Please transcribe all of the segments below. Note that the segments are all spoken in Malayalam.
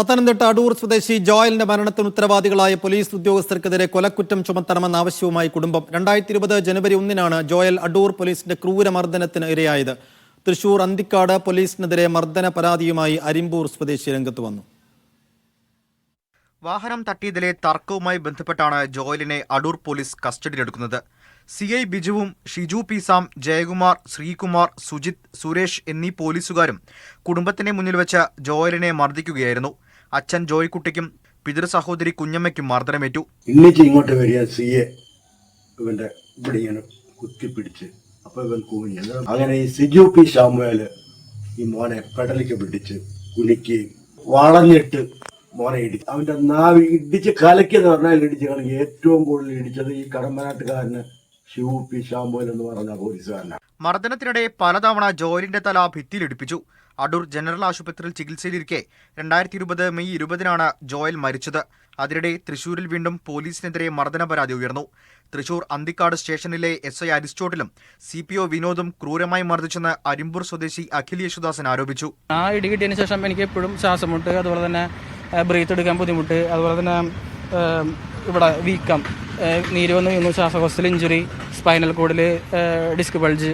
പത്തനംതിട്ട അടൂർ സ്വദേശി ജോയലിന്റെ മരണത്തിന് ഉത്തരവാദികളായ പോലീസ് ഉദ്യോഗസ്ഥർക്കെതിരെ കൊലക്കുറ്റം ചുമത്തണമെന്ന ആവശ്യവുമായി കുടുംബം രണ്ടായിരത്തി ഇരുപത് ജനുവരി ഒന്നിനാണ് ജോയൽ അടൂർ പോലീസിന്റെ ക്രൂരമർദ്ദനത്തിന് ഇരയായത്. തൃശൂർ അന്തിക്കാട് പോലീസിനെതിരെ മർദ്ദന പരാതിയുമായി അരിമ്പൂർ സ്വദേശി രംഗത്ത് വന്നു. വാഹനം തട്ടിയതിലെ തർക്കവുമായി ബന്ധപ്പെട്ടാണ് ജോയലിനെ അടൂർ പോലീസ് കസ്റ്റഡിയിലെടുക്കുന്നത്. സി ഐ ബിജുവും ഷിജു പി സാം ജയകുമാർ ശ്രീകുമാർ സുജിത് സുരേഷ് എന്നീ പോലീസുകാരും കുടുംബത്തിന്റെ മുന്നിൽ വെച്ച് ജോയലിനെ മർദ്ദിക്കുകയായിരുന്നു. അച്ഛൻ ജോയിക്കുട്ടിക്കും പിതൃ സഹോദരി കുഞ്ഞമ്മയ്ക്കും മർദ്ദനമേറ്റു. ഇന്നിച്ച് ഇങ്ങോട്ട് വരിക സി എ ഇവന്റെ ഇവിടെ ഇങ്ങനെ കുത്തിപ്പിടിച്ച് അപ്പൊ ഇവൻ കൂങ്ങി അങ്ങനെ ഈ സിജു പി ഷാമുവേൽ ഈ മോനെ പെടലിക്ക് പിടിച്ച് കുലുക്കുകയും വളഞ്ഞിട്ട് മോനെ ഇടിച്ചു. അവന്റെ നാവ് ഇടിച്ച് കലക്കെന്ന് പറഞ്ഞാൽ ഇടിച്ച് കളഞ്ഞു ഏറ്റവും കൂടുതൽ ഇടിച്ചത് ഈ കടമ്പനാട്ടുകാരന് ശിവു പി ഷാമുവേൽ എന്ന് പറഞ്ഞ പോലീസുകാരനാണ്. മർദ്ദനത്തിനിടെ പലതവണ ജോലിന്റെ തല ഭിത്തിയിലിടിപ്പിച്ചു. അടൂർ ജനറൽ ആശുപത്രിയിൽ ചികിത്സയിലിരിക്കെ രണ്ടായിരത്തി ഇരുപത് മെയ് ഇരുപതിനാണ് ജോയൽ മരിച്ചത്. അതിനിടെ തൃശൂരിൽ വീണ്ടും പോലീസിനെതിരെ മർദ്ദന പരാതി ഉയർന്നു. തൃശൂർ അന്തിക്കാട് സ്റ്റേഷനിലെ എസ് ഐ അരിസ്റ്റോട്ടിലും സി പി ഒ വിനോദും ക്രൂരമായി മർദ്ദിച്ചെന്ന് അരിമ്പൂർ സ്വദേശി അഖിൽ യേശുദാസൻ ആരോപിച്ചു. ആ ഇടി കിട്ടിയതിന് ശേഷം എനിക്ക് എപ്പോഴും ശ്വാസമുട്ട് അതുപോലെ തന്നെ ബ്രീത്ത് എടുക്കാൻ ബുദ്ധിമുട്ട് അതുപോലെ തന്നെ ഇവിടെ വീക്കം നീര് വന്ന് ശ്വാസകോശത്തിൽ ഇഞ്ചുറി സ്പൈനൽ കോഡിൽ ഡിസ്ക് ബൾജ്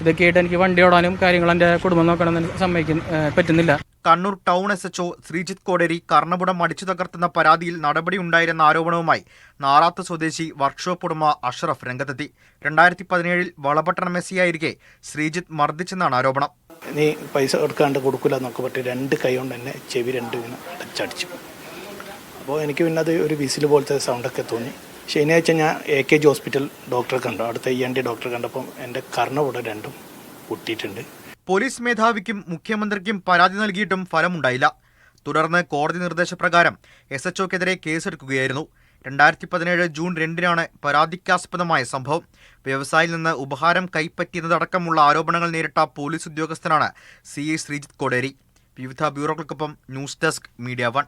ഇതൊക്കെ ആയിട്ട് എനിക്ക് വണ്ടി ഓടാനും കാര്യങ്ങൾ എന്റെ കുടുംബം നോക്കണമെന്ന് സമ്മതിക്കും പറ്റുന്നില്ല. Kannur town S HO Sreejith Koderi കർണപുടം അടിച്ചു തകർത്തുന്ന പരാതിയിൽ നടപടിയുണ്ടായിരുന്ന ആരോപണവുമായി നാറാത്ത് സ്വദേശി വർക്ക്ഷോപ്പ് ഉടമ അഷ്റഫ് രംഗത്തെത്തി. രണ്ടായിരത്തി പതിനേഴിൽ വളപട്ടണം മെസ്സിയായിരിക്കെ ശ്രീജിത്ത് മർദ്ദിച്ചെന്നാണ് ആരോപണം. നീ പൈസ എടുക്കാണ്ട് കൊടുക്കില്ല എന്നൊക്കെ പറഞ്ഞ് രണ്ട് കൈ കൊണ്ട് തന്നെ ചെവി രണ്ട് ഇങ്ങനെ അടച്ചടിച്ചു. അപ്പോൾ എനിക്ക് പിന്നെ അത് ഒരു വിസിൽ പോലത്തെ സൗണ്ടൊക്കെ തോന്നി. ശനിയാഴ്ച ഞാൻ എ കെ ജി ഹോസ്പിറ്റൽ ഡോക്ടറെ കണ്ടു. അടുത്ത ഇ എൻ ഡി ഡോക്ടറെ കണ്ടപ്പം എന്റെ കർണകൂടെ രണ്ടും പൊട്ടിയിട്ടുണ്ട്. പോലീസ് മേധാവിക്കും മുഖ്യമന്ത്രിക്കും പരാതി നൽകിയിട്ടും ഫലമുണ്ടായില്ല. തുടർന്ന് കോടതി നിർദ്ദേശപ്രകാരം എസ് എച്ച് ഒക്കെതിരെ കേസെടുക്കുകയായിരുന്നു. രണ്ടായിരത്തി പതിനേഴ് ജൂൺ രണ്ടിനാണ് പരാതിക്കാസ്പദമായ സംഭവം. വ്യവസായിയിൽ നിന്ന് ഉപഹാരം കൈപ്പറ്റിയതടക്കമുള്ള ആരോപണങ്ങൾ നേരിട്ട പോലീസ് ഉദ്യോഗസ്ഥനാണ് സി ഐ ശ്രീജിത്ത് കോടേരി. വിവിധ ബ്യൂറോകൾക്കൊപ്പം ന്യൂസ് ഡെസ്ക് മീഡിയ വൺ.